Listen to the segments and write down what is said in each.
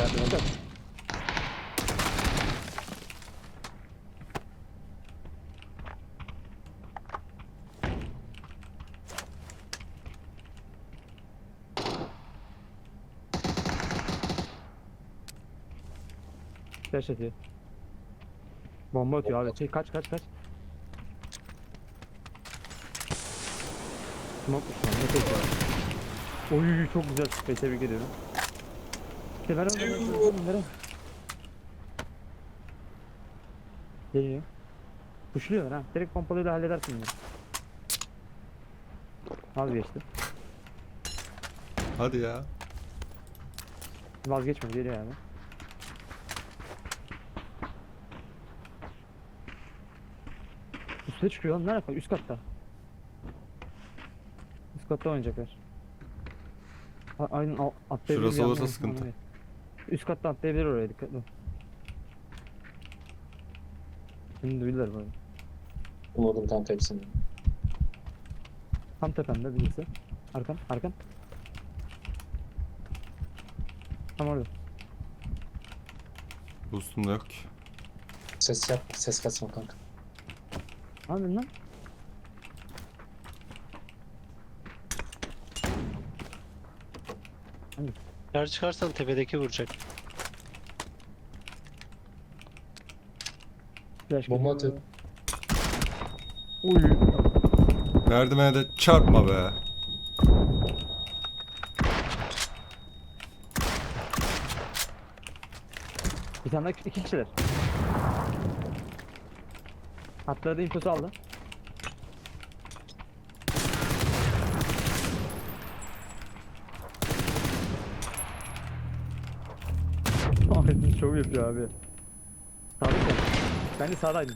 Nerede? Flash atıyor. Bomba atıyor abi. Şey, kaç kaç kaç. Smoke şu an. Ne tek var. Oy çok güzel sprey tebrik ediyorum. Kenara mı? Kenara. Geliyor. Kuşluyorlar ha. Direkt pompalıyla halledersin bunu. Vazgeçti. Hadi ya. Vazgeçme geliyor abi. Üste çıkıyor lan nerede? Üst katta. Üst katta oynayacaklar. A aynen atlayabilir. Şurası olursa sıkıntı. Aynen. Üst katta atlayabilir oraya dikkatli ol. Şimdi duydular böyle. Umudum kanka hepsini. Tam tepemde birisi. Arkan, arkan. Tam orada. Boostum da yok ki. Ses yap, ses kasma kanka. Ne yapıyorsun lan? Dışarı çıkarsan tepedeki vuracak. Flash Bomba atıyor. Uy. Merdivene de çarpma be. Bir tane daha iki kişiler. Atladı infosu aldı. Ahmet'in şov yapıyor abi. Sağda sen. Ben de sağdaydım.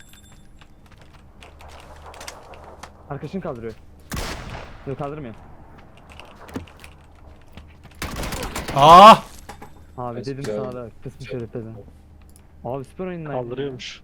Arkadaşını kaldırıyor. Yok kaldırmıyor. Ah! Abi dedim güzel. sağda. Kısmış herif dedim. Abi süper oyundan. Kaldırıyormuş.